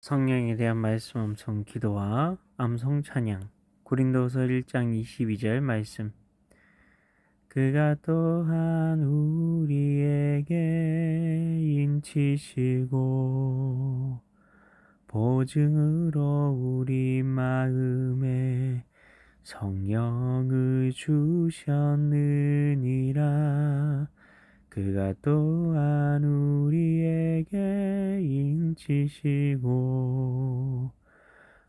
성령에 대한 말씀 암송 기도와 암송 찬양. 고린도서 1장 22절 말씀. 그가 또한 우리에게 인치시고 보증으로 우리 마음에 성령을 주셨느니라 그가 또한 우리에게 인치시고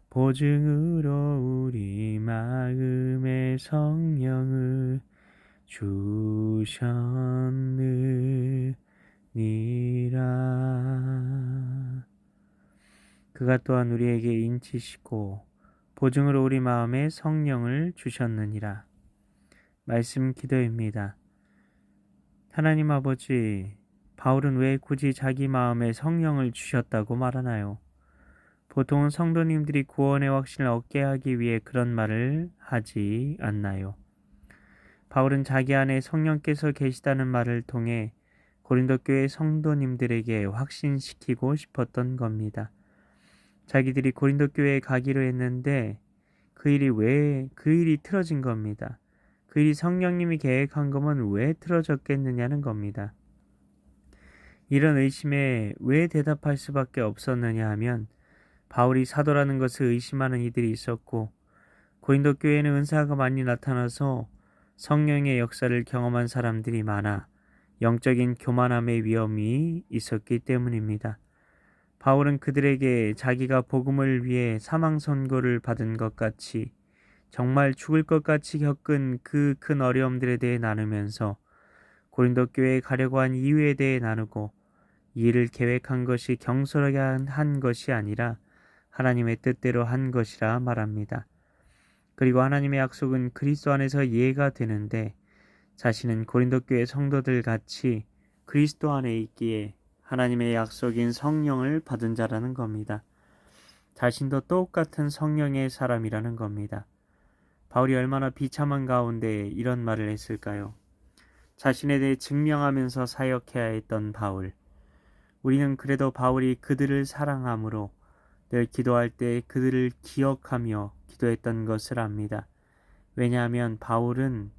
보증으로 우리 마음의 성령을 주셨느니라 그가 또한 우리에게 인치시고 보증으로 우리 마음에 성령을 주셨느니라 말씀 기도입니다. 하나님 아버지, 바울은 왜 굳이 자기 마음에 성령을 주셨다고 말하나요? 보통은 성도님들이 구원의 확신을 얻게 하기 위해 그런 말을 하지 않나요? 바울은 자기 안에 성령께서 계시다는 말을 통해 고린도 교회 성도님들에게 확신시키고 싶었던 겁니다. 자기들이 고린도 교회에 가기로 했는데 그 일이 왜 그 일이 틀어진 겁니다. 그 일이 성령님이 계획한 거면 왜 틀어졌겠느냐는 겁니다. 이런 의심에 왜 대답할 수밖에 없었느냐 하면 바울이 사도라는 것을 의심하는 이들이 있었고 고린도 교회에는 은사가 많이 나타나서 성령의 역사를 경험한 사람들이 많아 영적인 교만함의 위험이 있었기 때문입니다. 바울은 그들에게 자기가 복음을 위해 사망 선고를 받은 것 같이 정말 죽을 것 같이 겪은 그 큰 어려움들에 대해 나누면서 고린도 교회에 가려고 한 이유에 대해 나누고 이 일을 계획한 것이 경솔하게 한 것이 아니라 하나님의 뜻대로 한 것이라 말합니다. 그리고 하나님의 약속은 그리스도 안에서 이해가 되는데 자신은 고린도 교회 성도들 같이 그리스도 안에 있기에 하나님의 약속인 성령을 받은 자라는 겁니다. 자신도 똑같은 성령의 사람이라는 겁니다. 바울이 얼마나 비참한 가운데 이런 말을 했을까요? 자신에 대해 증명하면서 사역해야 했던 바울. 우리는 그래도 바울이 그들을 사랑함으로 늘 기도할 때 그들을 기억하며 기도했던 것을 압니다. 왜냐하면 바울은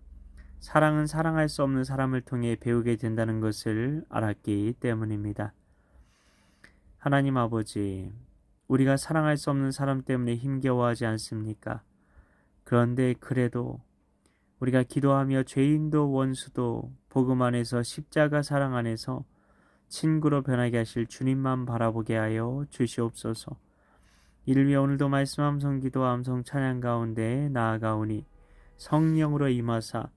사랑은 사랑할 수 없는 사람을 통해 배우게 된다는 것을 알았기 때문입니다. 하나님 아버지, 우리가 사랑할 수 없는 사람 때문에 힘겨워하지 않습니까? 그런데 그래도 우리가 기도하며 죄인도 원수도 복음 안에서 십자가 사랑 안에서 친구로 변하게 하실 주님만 바라보게 하여 주시옵소서. 이를 위해 오늘도 말씀 함성 기도 함성 찬양 가운데 나아가오니 성령으로 임하사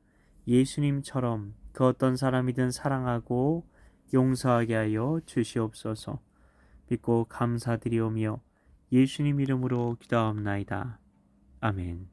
예수님처럼 그 어떤 사람이든 사랑하고 용서하게 하여 주시옵소서. 믿고 감사드리오며 예수님 이름으로 기도하옵나이다. 아멘.